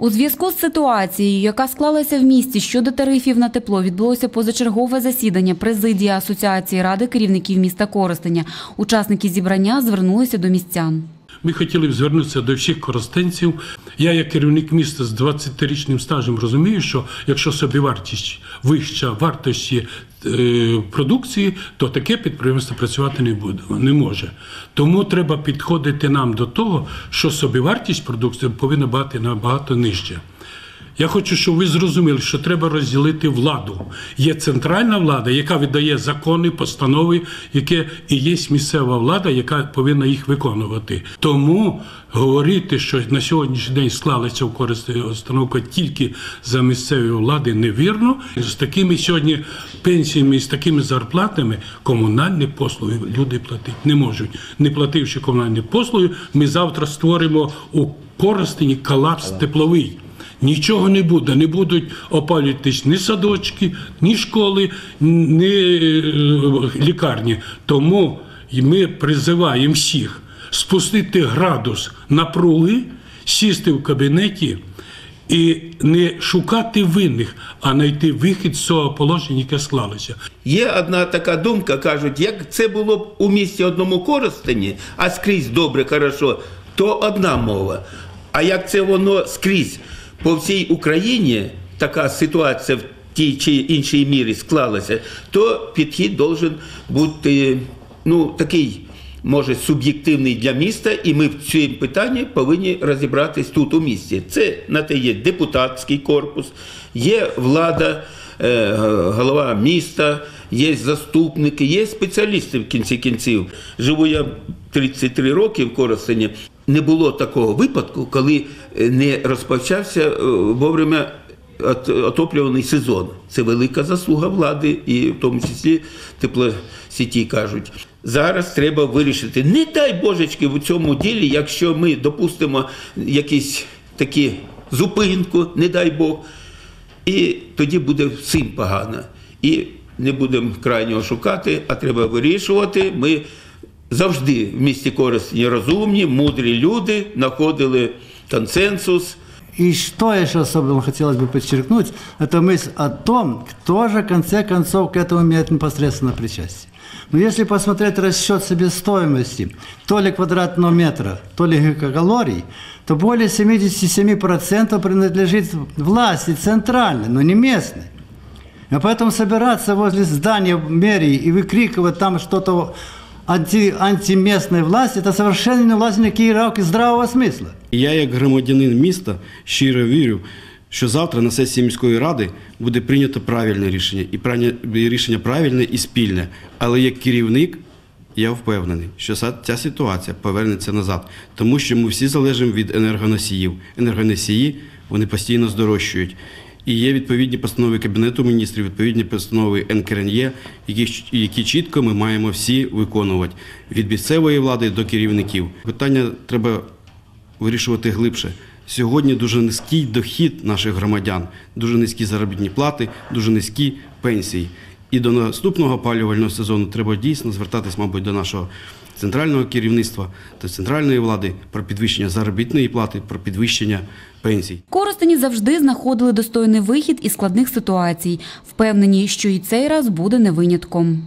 У зв'язку з ситуацією, яка склалася в місті щодо тарифів на тепло, відбулося позачергове засідання президії Асоціації ради керівників міста Коростеня. Учасники зібрання звернулися до містян. Ми хотіли б звернутися до всіх користенців. Я, як керівник міста з 20-річним стажем, розумію, що якщо собівартість вища вартості е, продукції, то таке підприємство працювати не буде, не може. Тому треба підходити нам до того, що собівартість продукції повинна бути набагато нижча. Я хочу, щоб ви зрозуміли, що треба розділити владу. Є центральна влада, яка видає закони, постанови, яке і є місцева влада, яка повинна їх виконувати. Тому говорити, що на сьогоднішній день склалася в користь установка тільки за місцевої влади, невірно. З такими сьогодні пенсіями, з такими зарплатами комунальні послуги люди платити не можуть. Не плативши комунальні послуги, ми завтра створимо у Коростені колапс тепловий. Нічого не буде, не будуть опалюватись ні садочки, ні школи, ні е, лікарні. Тому ми призиваємо всіх спустити градус напруги, сісти в кабінеті і не шукати винних, а знайти вихід з цього положення, яке склалося. Є одна така думка, кажуть, як це було б у місті одному Коростені, а скрізь добре, хорошо, то одна мова. А як це воно скрізь по всій Україні, така ситуація в тій чи іншій мірі склалася, то підхід должен бути ну, такий, може, суб'єктивний для міста, і ми в цьому питанні повинні розібратись тут у місті. Це на те є депутатський корпус, є влада, е, голова міста, є заступники, є спеціалісти в кінці кінців. Живу я 33 роки в Коростені. Не було такого випадку, коли е, не розпочався е, вовремя отоплюваний сезон. Це велика заслуга влади, і в тому числі теплосіті кажуть. Зараз треба вирішити. Не дай божечки в цьому ділі, якщо ми допустимо якісь такі зупинку, не дай Бог, і тоді буде всім погано. І не будемо крайнього шукати, а треба вирішувати. Ми завжди в місті Коростені розумні, мудрі люди, знаходили консенсус. И что еще особенно хотелось бы подчеркнуть, это мысль о том, кто же в конце концов к этому имеет непосредственно причастие. Но если посмотреть расчет себестоимости то ли квадратного метра, то ли гигакалорий, то более 77% принадлежит власти центральной, но не местной. И поэтому собираться возле здания мэрии и выкрикивать там что-то анти, антиместной власти, это совершенно не власть никакие рамки здравого смысла. І я, як громадянин міста, щиро вірю, що завтра на сесії міської ради буде прийнято правильне рішення, і рішення правильне і спільне. Але як керівник, я впевнений, що ця ситуація повернеться назад, тому що ми всі залежимо від енергоносіїв. Енергоносії вони постійно здорожчують. І є відповідні постанови Кабінету міністрів, відповідні постанови НКРНЄ, які, які чітко ми маємо всі виконувати від місцевої влади до керівників. Питання треба вирішувати глибше. Сьогодні дуже низький дохід наших громадян, дуже низькі заробітні плати, дуже низькі пенсії. І до наступного опалювального сезону треба дійсно звертатись, мабуть, до нашого центрального керівництва та центральної влади про підвищення заробітної плати, про підвищення пенсій. Коростені завжди знаходили достойний вихід із складних ситуацій. Впевнені, що і цей раз буде не винятком.